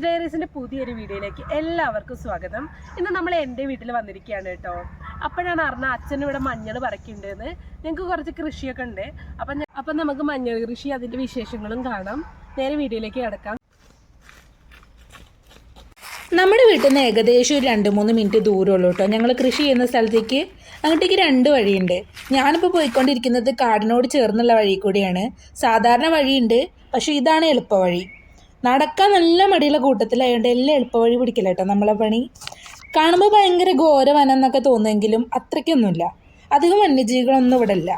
ഡയറീസിന്റെ പുതിയൊരു വീഡിയോയിലേക്ക് എല്ലാവർക്കും സ്വാഗതം. ഇന്ന് നമ്മൾ എന്റെ വീട്ടിൽ വന്നിരിക്കുകയാണ് കേട്ടോ. അപ്പോഴാണ് അറിഞ്ഞ അച്ഛൻ ഇവിടെ മഞ്ഞൾ പറക്കിണ്ടെന്ന് ഞങ്ങൾക്ക് കുറച്ച് കൃഷിയൊക്കെ ഉണ്ട്. അപ്പം അപ്പം നമുക്ക് മഞ്ഞൾ കൃഷി അതിന്റെ വിശേഷങ്ങളും കാണാം. നേരെ വീഡിയോയിലേക്ക് കിടക്കാം. നമ്മുടെ വീട്ടിൽ നിന്ന് ഏകദേശം ഒരു രണ്ട് മൂന്ന് മിനിറ്റ് ദൂരമുള്ളൂ കേട്ടോ. ഞങ്ങൾ കൃഷി ചെയ്യുന്ന സ്ഥലത്തേക്ക് അങ്ങോട്ടേക്ക് രണ്ട് വഴിയുണ്ട്. ഞാനിപ്പോൾ പോയിക്കൊണ്ടിരിക്കുന്നത് കാടിനോട് ചേർന്നുള്ള വഴി കൂടിയാണ്. സാധാരണ വഴിയുണ്ട് പക്ഷേ ഇതാണ് എളുപ്പവഴി. നടക്കാൻ നല്ല മടിയുള്ള കൂട്ടത്തിലായതുകൊണ്ട് എല്ലാം എളുപ്പവഴി പിടിക്കില്ല കേട്ടോ നമ്മളെ പണി. കാണുമ്പോൾ ഭയങ്കര ഘോര വനം എന്നൊക്കെ തോന്നുമെങ്കിലും അത്രയ്ക്കൊന്നുമില്ല. അധികം വന്യജീവികളൊന്നും ഇവിടെ ഇല്ല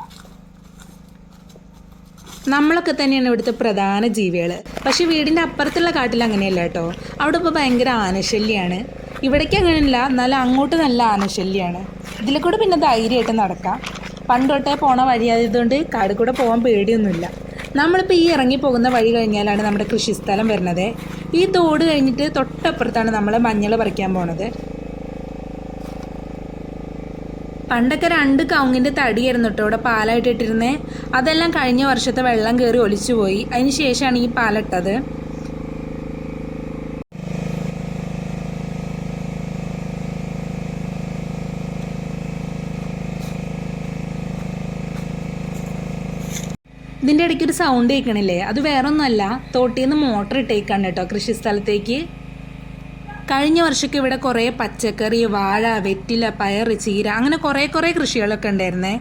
നമ്മളൊക്കെ തന്നെയാണ് ഇവിടുത്തെ പ്രധാന ജീവികൾ പക്ഷേ വീടിന്റെ അപ്പുറത്തുള്ള കാട്ടിൽ അങ്ങനെയല്ല കേട്ടോ. അവിടെ ഇപ്പോൾ ഭയങ്കര ആനശല്യമാണ് ഇവിടേക്ക് അങ്ങനെയല്ല എന്നാലും അങ്ങോട്ട് നല്ല ആനശല്യമാണ് ഇതിൽ കൂടെ പിന്നെ ധൈര്യമായിട്ട് നടക്കാം. പണ്ടോട്ടേ പോണ വഴിയായതുകൊണ്ട് കാട് കൂടെ പോകാൻ പേടിയൊന്നുമില്ല. നമ്മളിപ്പോൾ ഈ ഇറങ്ങി പോകുന്ന വഴി കഴിഞ്ഞാലാണ് നമ്മുടെ കൃഷിസ്ഥലം വരുന്നത്. ഈ തോട് കഴിഞ്ഞിട്ട് തൊട്ടപ്പുറത്താണ് നമ്മൾ മഞ്ഞൾ പറിക്കാൻ പോണത്. പണ്ടൊക്കെ രണ്ട് കവുങ്ങിന്റെ തടിയായിരുന്നു കേട്ടോ ഇവിടെ പാലായിട്ടിട്ടിരുന്നേ. അതെല്ലാം കഴിഞ്ഞ വർഷത്തെ വെള്ളം കയറി ഒലിച്ചുപോയി. അതിന് ശേഷമാണ് ഈ പാലിട്ടത് ഇതിന്റെ ഇടയ്ക്ക് ഒരു സൗണ്ട് കേൾക്കണില്ലേ? അത് വേറെ ഒന്നുമല്ല തോട്ടിൽ നിന്ന് മോട്ടർ ഇട്ടേക്കാണ് കേട്ടോ കൃഷിസ്ഥലത്തേക്ക് കഴിഞ്ഞ വർഷമൊക്കെ ഇവിടെ കുറേ പച്ചക്കറി വാഴ വെറ്റില പയർ ചീര അങ്ങനെ കുറേ കുറേ കൃഷികളൊക്കെ ഉണ്ടായിരുന്നേ.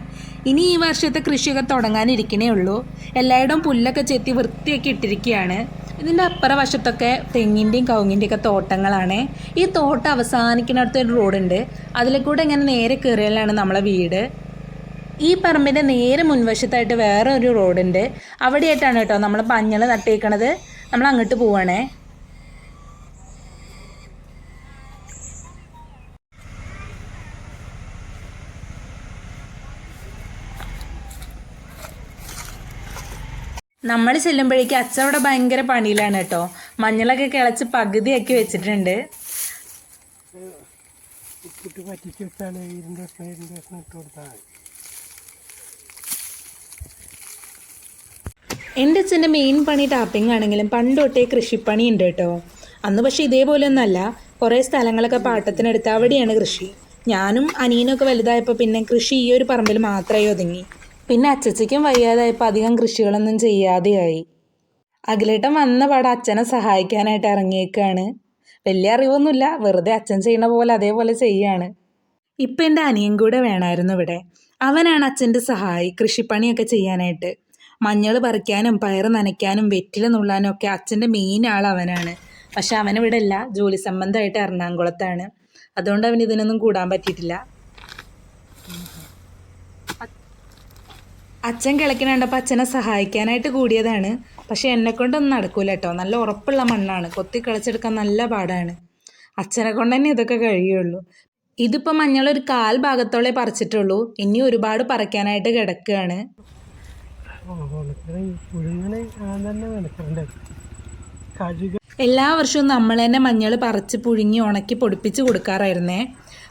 ഇനി ഈ വർഷത്തെ കൃഷിയൊക്കെ തുടങ്ങാനിരിക്കണേ ഉള്ളൂ. എല്ലായിടവും പുല്ലൊക്കെ ചെത്തി വൃത്തിയൊക്കെ ഇട്ടിരിക്കുകയാണ് ഇതിന്റെ അപ്പുറ വശത്തൊക്കെ തെങ്ങിന്റെയും കവുങ്ങിന്റെയും ഒക്കെ തോട്ടങ്ങളാണ്. ഈ തോട്ടം അവസാനിക്കുന്നിടത്ത് ഒരു റോഡുണ്ട് അതിലെ കൂടെ ഇങ്ങനെ നേരെ കയറിയാലാണ് നമ്മളെ വീട്. ഈ പറമ്പിന്റെ നേരെ മുൻവശത്തായിട്ട് വേറെ ഒരു റോഡുണ്ട്. അവിടെയായിട്ടാണ് കേട്ടോ നമ്മൾ പഞ്ഞൾ നട്ടേക്കണത്. നമ്മൾ അങ്ങോട്ട് പോവാണേ. നമ്മൾ ചെല്ലുമ്പോഴേക്കും അച്ഛൻ അവിടെ ഭയങ്കര പണിയിലാണ് കേട്ടോ. മഞ്ഞളൊക്കെ കിളച്ച് പകുതിയാക്കി വെച്ചിട്ടുണ്ട്. ഇതിന്റെ ഇട്ട് കൊടുത്താൽ എന്റെ അച്ഛന്റെ മെയിൻ പണി ടാപ്പിംഗ് ആണെങ്കിലും പണ്ട് തൊട്ടേ കൃഷിപ്പണി ഉണ്ട് കേട്ടോ. അന്ന് പക്ഷേ ഇതേപോലെ ഒന്നല്ല. കുറേ സ്ഥലങ്ങളൊക്കെ പാട്ടത്തിനെടുത്ത് അവിടെയാണ് കൃഷി. ഞാനും അനിയനൊക്കെ വലുതായപ്പോൾ പിന്നെ കൃഷി ഈ ഒരു പറമ്പിൽ മാത്രമേ ഒതുങ്ങി. പിന്നെ അച്ചച്ചയ്ക്കും വയ്യാതായപ്പോൾ അധികം കൃഷികളൊന്നും ചെയ്യാതെയായി. അഖിലേട്ടൻ വന്ന പാടെ അച്ഛനെ സഹായിക്കാനായിട്ട് ഇറങ്ങിയേക്കാണ്. വലിയ അറിവൊന്നുമില്ല. വെറുതെ അച്ഛൻ ചെയ്യണ പോലെ അതേപോലെ ചെയ്യാണ്. ഇപ്പം എന്റെ അനിയൻ കൂടെ വേണമായിരുന്നു ഇവിടെ. അവനാണ് അച്ഛന്റെ സഹായി കൃഷിപ്പണിയൊക്കെ ചെയ്യാനായിട്ട്. മഞ്ഞൾ പറിക്കാനും പയർ നനയ്ക്കാനും വെറ്റില നുള്ളാനും ഒക്കെ അച്ഛന്റെ മെയിൻ ആൾ അവനാണ്. പക്ഷെ അവനിവിടെ ഇല്ല. ജോലി സംബന്ധമായിട്ട് എറണാകുളത്താണ്. അതുകൊണ്ട് അവന് ഇതിനൊന്നും കൂടാൻ പറ്റിയിട്ടില്ല. അച്ഛൻ കിളക്കിന് കണ്ടപ്പോൾ അച്ഛനെ സഹായിക്കാനായിട്ട് കൂടിയതാണ്. പക്ഷെ എന്നെ കൊണ്ടൊന്നും നടക്കൂല കേട്ടോ. നല്ല ഉറപ്പുള്ള മണ്ണാണ്. കൊത്തി കിളച്ചെടുക്കാൻ നല്ല പാടാണ്. അച്ഛനെ കൊണ്ട് തന്നെ ഇതൊക്കെ കഴിയുള്ളൂ. ഇതിപ്പോൾ മഞ്ഞൾ ഒരു കാൽ ഭാഗത്തോളേ പറിച്ചിട്ടുള്ളൂ. ഇനി ഒരുപാട് പറിക്കാനായിട്ട് കിടക്കുകയാണ്. തന്നെ എല്ലാ വർഷവും നമ്മൾ തന്നെ മഞ്ഞൾ പറിച്ച് പുഴുങ്ങി ഉണക്കി പൊടിപ്പിച്ച് കൊടുക്കാറായിരുന്നേ.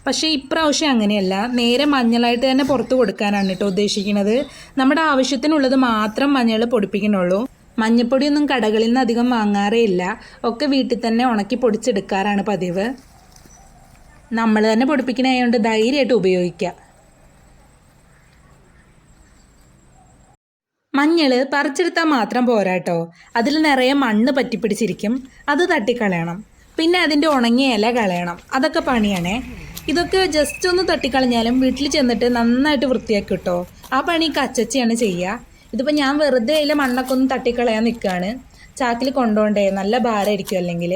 പക്ഷേ ഇപ്രാവശ്യം അങ്ങനെയല്ല. നേരെ മഞ്ഞളായിട്ട് തന്നെ പുറത്ത് കൊടുക്കാനാണ് കേട്ടോ ഉദ്ദേശിക്കുന്നത്. നമ്മുടെ ആവശ്യത്തിനുള്ളത് മാത്രം മഞ്ഞൾ പൊടിപ്പിക്കണുള്ളൂ മഞ്ഞപ്പൊടിയൊന്നും കടകളിൽ നിന്ന് അധികം വാങ്ങാറേ ഇല്ല. ഒക്കെ വീട്ടിൽ തന്നെ ഉണക്കി പൊടിച്ചെടുക്കാറാണ് പതിവ്. നമ്മൾ തന്നെ പൊടിപ്പിക്കണതായതുകൊണ്ട് ധൈര്യമായിട്ട് ഉപയോഗിക്കാം. മഞ്ഞൾ പറിച്ചെടുത്താൽ മാത്രം പോരാട്ടോ അതിൽ നിറയെ മണ്ണ് പറ്റിപ്പിടിച്ചിരിക്കും. അത് തട്ടിക്കളയണം. പിന്നെ അതിന്റെ ഉണങ്ങിയ ഇല കളയണം. അതൊക്കെ പണിയാണേ. ഇതൊക്കെ ജസ്റ്റ് ഒന്ന് തട്ടിക്കളഞ്ഞാലും വീട്ടിൽ ചെന്നിട്ട് നന്നായിട്ട് വൃത്തിയാക്കി കിട്ടോ ആ പണി കച്ചച്ചയാണ് ചെയ്യുക ഇതിപ്പോൾ ഞാൻ വെറുതെ അതിലെ മണ്ണൊക്കെ ഒന്ന് തട്ടിക്കളയാൻ നിൽക്കുകയാണ് ചാക്കിൽ കൊണ്ടുപോണ്ടേ നല്ല ഭാരമായിരിക്കും അല്ലെങ്കിൽ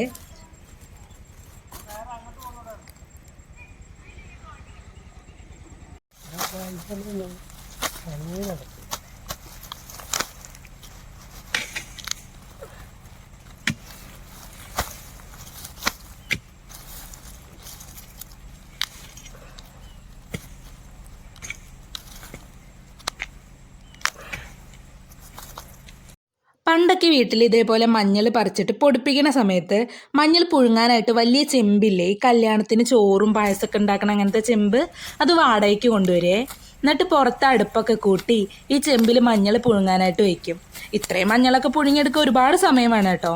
പണ്ടൊക്കെ വീട്ടിൽ ഇതേപോലെ മഞ്ഞൾ പറിച്ചിട്ട് പൊടിപ്പിക്കുന്ന സമയത്ത് മഞ്ഞൾ പുഴുങ്ങാനായിട്ട് വലിയ ചെമ്പില്ലേ? ഈ കല്യാണത്തിന് ചോറും പായസമൊക്കെ ഉണ്ടാക്കണ അങ്ങനത്തെ ചെമ്പ് അത് വാടകയ്ക്ക് കൊണ്ടുവരേ. എന്നിട്ട് പുറത്ത് അടുപ്പൊക്കെ കൂട്ടി ഈ ചെമ്പിൽ മഞ്ഞൾ പുഴുങ്ങാനായിട്ട് വയ്ക്കും ഇത്രയും മഞ്ഞളൊക്കെ പുഴുങ്ങിയെടുക്കാൻ ഒരുപാട് സമയമാണ് കേട്ടോ.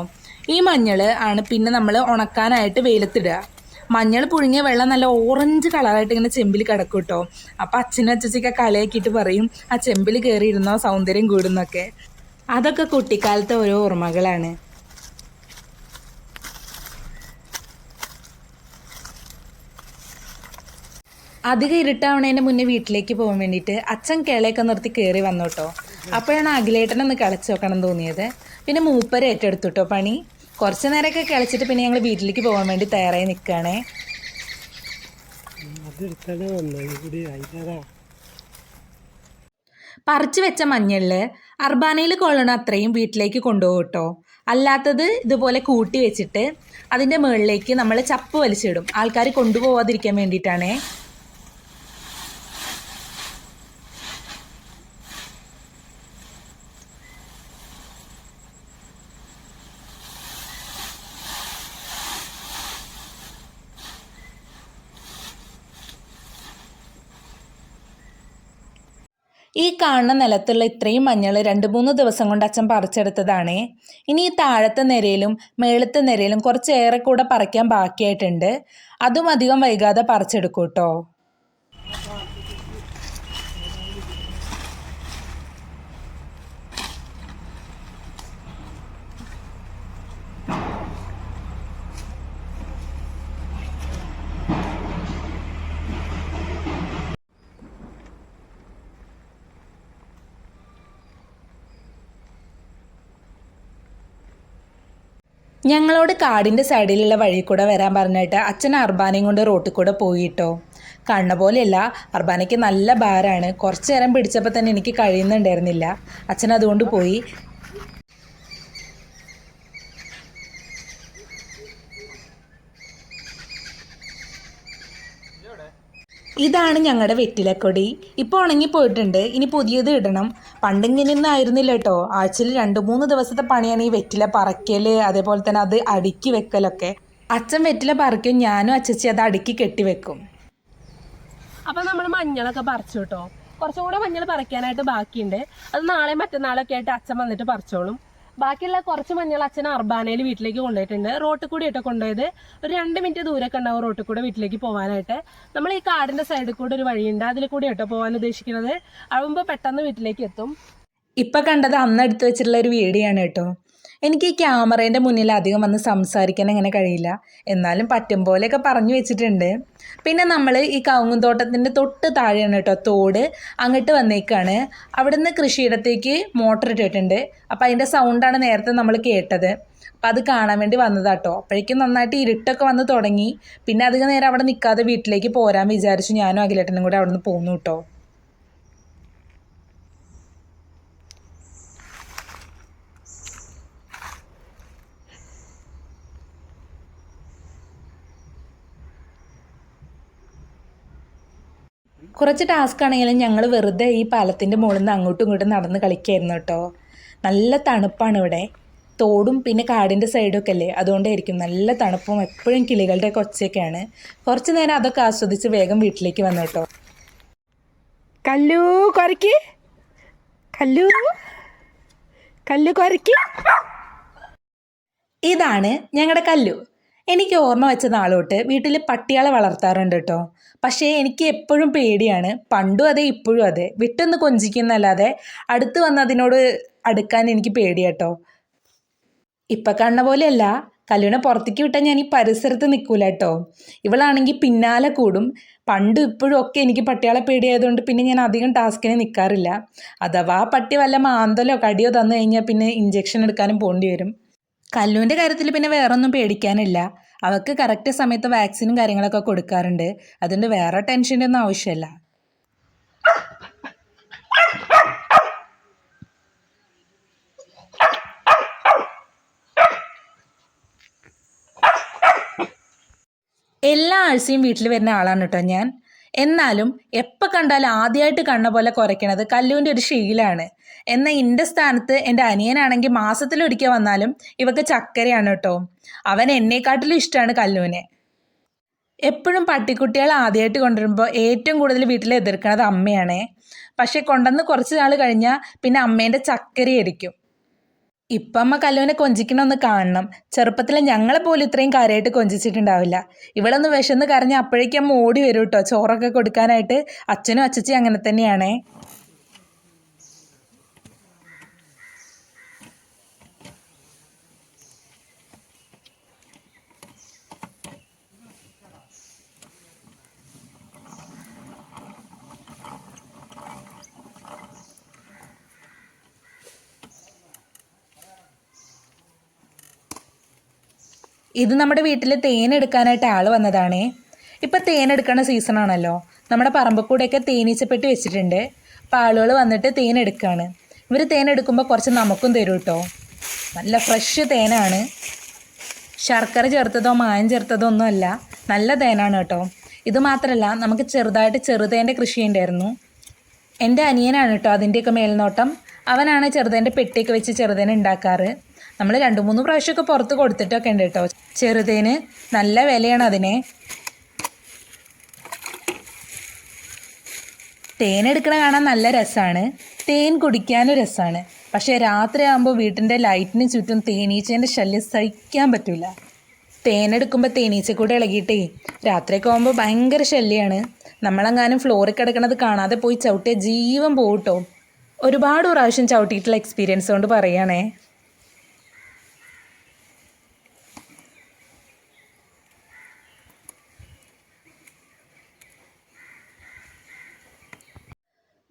ഈ മഞ്ഞൾ ആണ് പിന്നെ നമ്മൾ ഉണക്കാനായിട്ട് വെയിലത്തിടുക. മഞ്ഞൾ പുഴുങ്ങിയ വെള്ളം നല്ല ഓറഞ്ച് കളറായിട്ട് ഇങ്ങനെ ചെമ്പിൽ കിടക്കും കേട്ടോ. അപ്പം അച്ഛനും അച്ഛച്ചൊക്കെ കലയാക്കിയിട്ട് പറയും ആ ചെമ്പിൽ കയറിയിരുന്നോ സൗന്ദര്യം കൂടുന്നൊക്കെ അതൊക്കെ കുട്ടിക്കാലത്തെ ഓരോ ഓർമ്മകളാണ്. അധികം ഇരുട്ടാവണേന്റെ മുന്നേ വീട്ടിലേക്ക് പോകാൻ വേണ്ടിയിട്ട് അച്ഛൻ കിളയൊക്കെ നിർത്തി കയറി വന്നു കേട്ടോ അപ്പോഴാണ് അഖിലേട്ടനൊന്ന് കിളച്ച് നോക്കണം തോന്നിയത്. പിന്നെ മൂപ്പര് ഏറ്റെടുത്തുട്ടോ പണി. കുറച്ച് നേരമൊക്കെ കിളച്ചിട്ട് പിന്നെ ഞങ്ങൾ വീട്ടിലേക്ക് പോകാൻ വേണ്ടി തയ്യാറായി നിൽക്കുകയാണേ പറിച്ചു വെച്ച മഞ്ഞളിൽ അർബാനയിൽ കൊള്ളണം അത്രയും വീട്ടിലേക്ക് കൊണ്ടുപോകും കേട്ടോ. അല്ലാത്തത് ഇതുപോലെ കൂട്ടി വെച്ചിട്ട് അതിന്റെ മുകളിലേക്ക് നമ്മൾ ചപ്പ് വലിച്ചിടും. ആൾക്കാർ കൊണ്ടുപോവാതിരിക്കാൻ വേണ്ടിയിട്ടാണേ. കാണുന്ന നിലത്തുള്ള ഇത്രയും മഞ്ഞൾ രണ്ട് മൂന്ന് ദിവസം കൊണ്ട് അച്ഛൻ പറിച്ചെടുത്തതാണ്. ഇനി ഈ താഴത്തെ നിരയിലും മേളത്തെ നിരയിലും കുറച്ചേറെ കൂടെ പറിക്കാൻ ബാക്കിയായിട്ടുണ്ട്. അതും അധികം വൈകാതെ പറിച്ചെടുക്കും ഞങ്ങളോട് കാടിന്റെ സൈഡിലുള്ള വഴി കൂടെ വരാൻ പറഞ്ഞിട്ട് അച്ഛൻ അർബാനയും കൊണ്ട് റോട്ടിൽ കൂടെ പോയിട്ടോ. കണ്ണ പോലെയല്ല അർബാനയ്ക്ക് നല്ല ഭാരമാണ്. കുറച്ച് നേരം പിടിച്ചപ്പോൾ തന്നെ എനിക്ക് കഴിയുന്നുണ്ടായിരുന്നില്ല. അച്ഛൻ അതുകൊണ്ട് പോയി. ഇതാണ് ഞങ്ങളുടെ വെറ്റിലക്കൊടി. ഇപ്പോൾ ഉണങ്ങി പോയിട്ടുണ്ട് ഇനി പുതിയത് ഇടണം. പണ്ടിങ്ങനെയൊന്നും ആയിരുന്നില്ല കേട്ടോ ആഴ്ചയിൽ രണ്ട് മൂന്ന് ദിവസത്തെ പണിയാണ് ഈ വെറ്റില പറക്കൽ അതേപോലെ തന്നെ അത് അടുക്കി വെക്കലൊക്കെ. അച്ഛൻ വെറ്റില പറിക്കും ഞാനും അച്ചച്ചി അത് അടുക്കി കെട്ടി വെക്കും. അപ്പൊ നമ്മൾ മഞ്ഞളൊക്കെ പറിച്ചു കേട്ടോ. കുറച്ചും കൂടെ മഞ്ഞൾ പറിക്കാനായിട്ട് ബാക്കിയുണ്ട്. അത് നാളെ മറ്റന്നാളൊക്കെ ആയിട്ട് അച്ഛൻ വന്നിട്ട് പറിച്ചോളും. ബാക്കിയുള്ള കുറച്ച് മഞ്ഞൾ അച്ഛൻ അർബാനയിൽ വീട്ടിലേക്ക് കൊണ്ടുപോയിട്ടുണ്ട്. റോട്ടിൽ കൂടി ഇട്ട് കൊണ്ടുപോയത്. ഒരു രണ്ട് മിനിറ്റ് ദൂരമൊക്കെ ഉണ്ടാവും റോട്ടിൽ കൂടെ വീട്ടിലേക്ക് പോകാനായിട്ട് നമ്മൾ ഈ കാടിന്റെ സൈഡിൽ കൂടെ ഒരു വഴിയുണ്ട്. അതിൽ കൂടി ഇട്ട് പോകാൻ ഉദ്ദേശിക്കുന്നത്. ആകുമ്പോൾ പെട്ടെന്ന് വീട്ടിലേക്ക് എത്തും. ഇപ്പം കണ്ടത് അന്ന് എടുത്തു വെച്ചിട്ടുള്ള ഒരു വീഡിയോ ആണ് കേട്ടോ. എനിക്ക് ഈ ക്യാമറേന്റെ മുന്നിൽ അധികം വന്ന് സംസാരിക്കാൻ അങ്ങനെ കഴിയില്ല. എന്നാലും പറ്റും പോലെയൊക്കെ പറഞ്ഞു വെച്ചിട്ടുണ്ട്. പിന്നെ നമ്മൾ ഈ കവുങ്ങുന്തോട്ടത്തിന്റെ തൊട്ട് താഴെയാണ് കേട്ടോ തോട്. അങ്ങോട്ട് വന്നേക്കാണ്. അവിടെ നിന്ന് കൃഷിയിടത്തേക്ക് മോട്ടർ ഇട്ടിട്ടുണ്ട്. അപ്പോൾ അതിന്റെ സൗണ്ടാണ് നേരത്തെ നമ്മൾ കേട്ടത്. അപ്പം അത് കാണാൻ വേണ്ടി വന്നതാട്ടോ അപ്പോഴേക്കും നന്നായിട്ട് ഇരുട്ടൊക്കെ വന്ന് തുടങ്ങി. പിന്നെ അധികം നേരം അവിടെ നിൽക്കാതെ വീട്ടിലേക്ക് പോരാൻ വിചാരിച്ചു ഞാനും അഖിലേട്ടനും കൂടെ അവിടെ നിന്ന് പോന്നു കേട്ടോ കുറച്ച് ടാസ്ക് ആണെങ്കിലും ഞങ്ങൾ വെറുതെ ഈ പാലത്തിന്റെ മുകളിൽ നിന്ന് അങ്ങോട്ടും ഇങ്ങോട്ടും നടന്ന് കളിക്കായിരുന്നു കേട്ടോ. നല്ല തണുപ്പാണ് ഇവിടെ. തോടും പിന്നെ കാടിന്റെ സൈഡൊക്കെ അല്ലേ? അതുകൊണ്ടായിരിക്കും നല്ല തണുപ്പും എപ്പോഴും കിളികളുടെ ഒക്കെ ഒച്ചയൊക്കെയാണ്. കുറച്ച് നേരം അതൊക്കെ ആസ്വദിച്ച് വേഗം വീട്ടിലേക്ക് വന്നു കേട്ടോ. കല്ലു കൊരക്ക്. കല്ലു. കല്ലു കൊരക്ക്. ഇതാണ് ഞങ്ങളുടെ കല്ലു. എനിക്ക് ഓർമ്മ വെച്ച നാളോട്ട് വീട്ടിൽ പട്ടികളെ വളർത്താറുണ്ട് കേട്ടോ പക്ഷേ എനിക്ക് എപ്പോഴും പേടിയാണ്. പണ്ടും അതെ ഇപ്പോഴും അതെ. വിട്ടൊന്ന് കൊഞ്ചിക്കുന്നല്ലാതെ അടുത്ത് വന്ന് അതിനോട് അടുക്കാൻ എനിക്ക് പേടിയാട്ടോ ഇപ്പം കാണുന്ന പോലെയല്ല. കല്ലുവിനെ പുറത്തേക്ക് വിട്ടാൽ ഞാൻ ഈ പരിസരത്ത് നിൽക്കൂല കേട്ടോ ഇവളാണെങ്കിൽ പിന്നാലെ കൂടും. പണ്ട് ഇപ്പോഴും ഒക്കെ എനിക്ക് പട്ടികളെ പേടിയായതുകൊണ്ട് പിന്നെ ഞാൻ അധികം ടാസ്കിന് നിൽക്കാറില്ല അഥവാ പട്ടി വല്ല മാന്തലോ കടിയോ തന്നു കഴിഞ്ഞാൽ പിന്നെ ഇഞ്ചെക്ഷൻ എടുക്കാനും പോകേണ്ടി വരും. കല്ലുവിന്റെ കാര്യത്തിൽ പിന്നെ വേറൊന്നും പേടിക്കാനില്ല. അവൾക്ക് കറക്റ്റ് സമയത്ത് വാക്സിനും കാര്യങ്ങളൊക്കെ കൊടുക്കാറുണ്ട്. അതുകൊണ്ട് വേറെ ടെൻഷന്റെ ഒന്നും ആവശ്യമില്ല. എല്ലാ ആഴ്ചയും വീട്ടിൽ വരുന്ന ആളാണ് കേട്ടോ ഞാൻ. എന്നാലും എപ്പോൾ കണ്ടാലും ആദ്യമായിട്ട് കണ്ണ പോലെ കുറയ്ക്കണത് കല്ലുവിന്റെ ഒരു ശീലമാണ് എന്നാൽ എന്റെ സ്ഥാനത്ത് എന്റെ അനിയനാണെങ്കിൽ മാസത്തിലൊരിക്കൽ വന്നാലും ഇവക്ക് ചക്കരയാണ് കേട്ടോ. അവൻ എന്നെക്കാട്ടിലും ഇഷ്ടമാണ് കല്ലുവിനെ. എപ്പോഴും പട്ടിക്കുട്ടികൾ ആദ്യമായിട്ട് കൊണ്ടുവരുമ്പോൾ ഏറ്റവും കൂടുതൽ വീട്ടിൽ എതിർക്കുന്നത് അമ്മയാണേ. പക്ഷേ കൊണ്ടുവന്ന് കുറച്ച് നാൾ കഴിഞ്ഞാൽ പിന്നെ അമ്മേന്റെ ചക്കരയായിരിക്കും. ഇപ്പം അമ്മ കല്ലുവിനെ കൊഞ്ചിക്കണമെന്ന് കാണണം. ചെറുപ്പത്തിൽ ഞങ്ങളെ പോലും ഇത്രയും കാര്യമായിട്ട് കൊഞ്ചിച്ചിട്ടുണ്ടാവില്ല. ഇവളൊന്ന് വിശന്ന് കരഞ്ഞ് അപ്പോഴേക്കും അമ്മ ഓടി വരും കേട്ടോ ചോറൊക്കെ കൊടുക്കാനായിട്ട് അച്ഛനും അച്ചച്ചി അങ്ങനെ തന്നെയാണേ. ഇത് നമ്മുടെ വീട്ടിൽ തേൻ എടുക്കാനായിട്ട് ആൾ വന്നതാണേ. ഇപ്പം തേൻ എടുക്കണ സീസണാണല്ലോ നമ്മുടെ പറമ്പക്കൂടെയൊക്കെ തേനീച്ചപ്പെട്ടി വെച്ചിട്ടുണ്ട്. അപ്പോൾ ആളുകൾ വന്നിട്ട് തേൻ എടുക്കുകയാണ് ഇവർ തേൻ എടുക്കുമ്പോൾ കുറച്ച് നമുക്കും തരും കേട്ടോ നല്ല ഫ്രഷ് തേനാണ്. ശർക്കര ചേർത്തതോ മായം ചേർത്തതോ ഒന്നുമല്ല നല്ല തേനാണ് കേട്ടോ ഇത് മാത്രമല്ല നമുക്ക് ചെറുതായിട്ട് ചെറുതേന്റെ കൃഷി ഉണ്ടായിരുന്നു. എന്റെ അനിയനാണ് കേട്ടോ അതിന്റെയൊക്കെ മേൽനോട്ടം. അവനാണ് ചെറുതേന്റെ പെട്ടിയൊക്കെ വെച്ച് ചെറുതേനെ ഉണ്ടാക്കാറ്. നമ്മൾ രണ്ട് മൂന്ന് പ്രാവശ്യമൊക്കെ പുറത്ത് കൊടുത്തിട്ടൊക്കെ ഉണ്ട് കേട്ടോ. ചെറുതേന് നല്ല വിലയാണ് അതിനെ. തേൻ എടുക്കണ കാണാൻ നല്ല രസമാണ് തേൻ കുടിക്കാനും രസമാണ് പക്ഷേ രാത്രിയാകുമ്പോൾ വീട്ടിന്റെ ലൈറ്റിന് ചുറ്റും തേനീച്ചേന്റെ ശല്യം സഹിക്കാൻ പറ്റില്ല തേനെടുക്കുമ്പോൾ തേനീച്ച കൂടെ ഇളകിയിട്ടേ രാത്രിയൊക്കെ ആകുമ്പോൾ ഭയങ്കര ശല്യമാണ് നമ്മളെങ്ങാനും ഫ്ലോറിൽ കിടക്കണത് കാണാതെ പോയി ചവിട്ടിയ ജീവൻ പോകട്ടോ ഒരുപാട് പ്രാവശ്യം ചവിട്ടിയിട്ടുള്ള എക്സ്പീരിയൻസ് കൊണ്ട് പറയുകയാണേ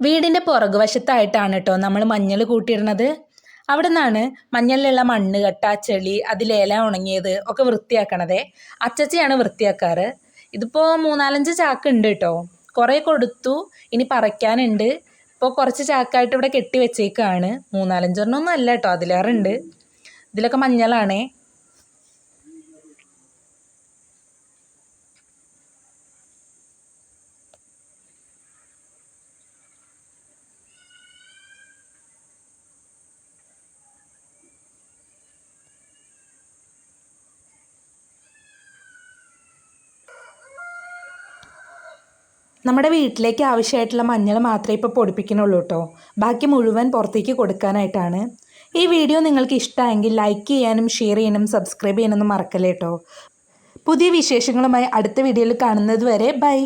വീടിന്റെ പുറകുവശത്തായിട്ടാണ് കേട്ടോ നമ്മൾ മഞ്ഞൾ കൂട്ടിയിടുന്നത്. അവിടെ നിന്നാണ് മഞ്ഞളിലുള്ള മണ്ണ് കട്ട ചെളി അതിലേല ഉണങ്ങിയത് ഒക്കെ വൃത്തിയാക്കണതേ. അച്ചച്ചയാണ് വൃത്തിയാക്കാറ്. ഇതിപ്പോൾ മൂന്നാലഞ്ച് ചാക്ക് ഉണ്ട് കേട്ടോ കുറേ കൊടുത്തു ഇനി പറയ്ക്കാനുണ്ട് ഇപ്പോൾ കുറച്ച് ചാക്കായിട്ട് ഇവിടെ കെട്ടി വെച്ചേക്കാണ്. മൂന്നാലഞ്ചെണ്ണമൊന്നും അല്ല കേട്ടോ അതിലേറെ ഉണ്ട് ഇതിലൊക്കെ മഞ്ഞളാണേ. നമ്മുടെ വീട്ടിലേക്ക് ആവശ്യമായിട്ടുള്ള മഞ്ഞൾ മാത്രമേ ഇപ്പോൾ പൊടിപ്പിക്കുന്നുള്ളൂ കേട്ടോ. ബാക്കി മുഴുവൻ പുറത്തേക്ക് കൊടുക്കാനായിട്ടാണ്. ഈ വീഡിയോ നിങ്ങൾക്ക് ഇഷ്ടമായെങ്കിൽ ലൈക്ക് ചെയ്യാനും ഷെയർ ചെയ്യാനും സബ്സ്ക്രൈബ് ചെയ്യാനൊന്നും മറക്കല്ലേ കേട്ടോ. പുതിയ വിശേഷങ്ങളുമായി അടുത്ത വീഡിയോയിൽ കാണുന്നത് വരെ ബൈ